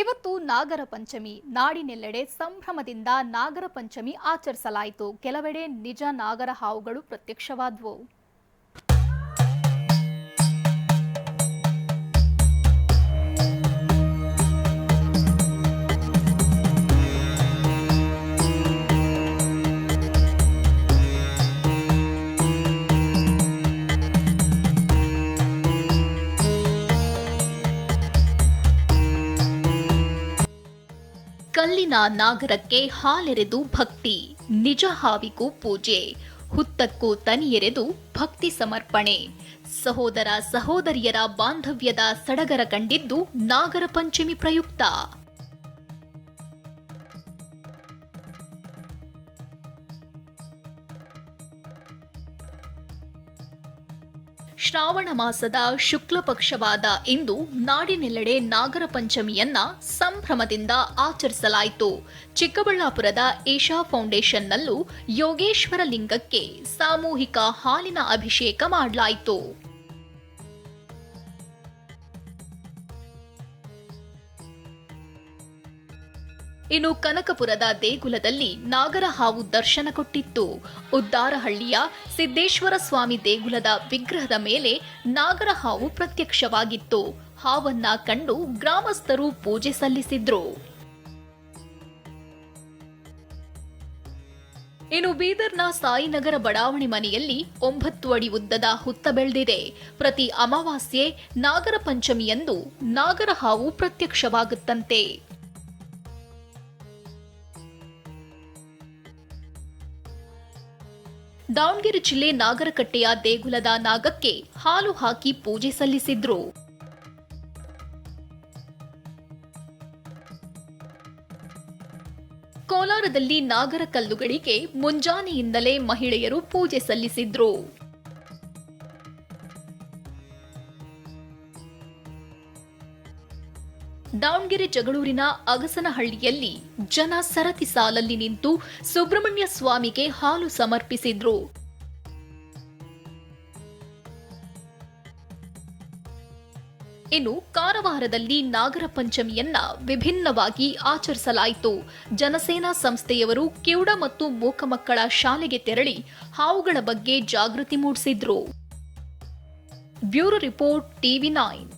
ಇವತ್ತು ನಾಗರ ಪಂಚಮಿ. ನಾಡಿನೆಲ್ಲೆಡೆ ಸಂಭ್ರಮದಿಂದ ನಾಗರ ಪಂಚಮಿ ಆಚರಿಸಲಾಯಿತು. ಕೆಲವೆಡೆ ನಿಜ ನಾಗರ ಹಾವುಗಳು ಪ್ರತ್ಯಕ್ಷವಾದವು. ಕಲ್ಲಿನ ನಾಗರಕ್ಕೆ ಹಾಲೆರೆದು ಭಕ್ತಿ, ನಿಜ ಹಾವಿಗೂ ಪೂಜೆ, ಹುತ್ತಕ್ಕೂ ತನಿಯೆರೆದು ಭಕ್ತಿ ಸಮರ್ಪಣೆ. ಸಹೋದರ ಸಹೋದರಿಯರ ಬಾಂಧವ್ಯದ ಸಡಗರ ಕಂಡಿದ್ದು ನಾಗರ ಪಂಚಮಿ ಪ್ರಯುಕ್ತ. ಶ್ರಾವಣ ಮಾಸದ ಶುಕ್ಲ ಪಕ್ಷವಾದ ಇಂದು ನಾಡಿನೆಲ್ಲೆಡೆ ನಾಗರ ಪಂಚಮಿಯನ್ನ ಸಂಭ್ರಮದಿಂದ ಆಚರಿಸಲಾಯಿತು. ಚಿಕ್ಕಬಳ್ಳಾಪುರದ ಏಷಾ ಫೌಂಡೇಶನ್ನಲ್ಲೂ ಯೋಗೇಶ್ವರ ಲಿಂಗಕ್ಕೆ ಸಾಮೂಹಿಕ ಹಾಲಿನ ಅಭಿಷೇಕ ಮಾಡಲಾಯಿತು. ಇನ್ನು ಕನಕಪುರದ ದೇಗುಲದಲ್ಲಿ ನಾಗರ ಹಾವು ದರ್ಶನ ಕೊಟ್ಟಿತ್ತು. ಉದ್ದಾರಹಳ್ಳಿಯ ಸಿದ್ದೇಶ್ವರ ಸ್ವಾಮಿ ದೇಗುಲದ ವಿಗ್ರಹದ ಮೇಲೆ ನಾಗರ ಹಾವು ಪ್ರತ್ಯಕ್ಷವಾಗಿತ್ತು. ಹಾವನ್ನ ಕಂಡು ಗ್ರಾಮಸ್ಥರು ಪೂಜೆ ಸಲ್ಲಿಸಿದ್ರು. ಇನ್ನು ಬೀದರ್ನ ಸಾಯಿನಗರ ಬಡಾವಣೆ ಮನೆಯಲ್ಲಿ ಒಂಬತ್ತು ಅಡಿ ಉದ್ದದ ಹುತ್ತ ಬೆಳೆದಿದೆ. ಪ್ರತಿ ಅಮಾವಾಸ್ಯೆ ನಾಗರ ಪಂಚಮಿಯಂದು ನಾಗರ ಹಾವು ಪ್ರತ್ಯಕ್ಷವಾಗುತ್ತಂತೆ. ದಾವಣಗೆರೆ ಜಿಲ್ಲೆ ನಾಗರಕಟ್ಟೆಯ ದೇಗುಲದ ನಾಗಕ್ಕೆ ಹಾಲು ಹಾಕಿ ಪೂಜೆ ಸಲ್ಲಿಸಿದ್ರು. ಕೋಲಾರದಲ್ಲಿ ನಾಗರ ಕಲ್ಲುಗಳಿಗೆ ಮುಂಜಾನೆಯಿಂದಲೇ ಮಹಿಳೆಯರು ಪೂಜೆ ಸಲ್ಲಿಸಿದ್ರು. ದಾವಣಗೆರೆ, ಜಗಳೂರಿನ ಅಗಸನಹಳ್ಳಿಯಲ್ಲಿ ಜನ ಸರತಿ ಸಾಲಲ್ಲಿ ನಿಂತು ಸುಬ್ರಹ್ಮಣ್ಯ ಸ್ವಾಮಿಗೆ ಹಾಲು ಸಮರ್ಪಿಸಿದ್ರು. ಇನ್ನು ಕಾರವಾರದಲ್ಲಿ ನಾಗರ ಪಂಚಮಿಯನ್ನ ವಿಭಿನ್ನವಾಗಿ ಆಚರಿಸಲಾಯಿತು. ಜನಸೇನಾ ಸಂಸ್ಥೆಯವರು ಕಿವುಡ ಮತ್ತು ಮೂಕ ಮಕ್ಕಳ ಶಾಲೆಗೆ ತೆರಳಿ ಹಾವುಗಳ ಬಗ್ಗೆ ಜಾಗೃತಿ ಮೂಡಿಸಿದ್ರು. Bureau report TV nine.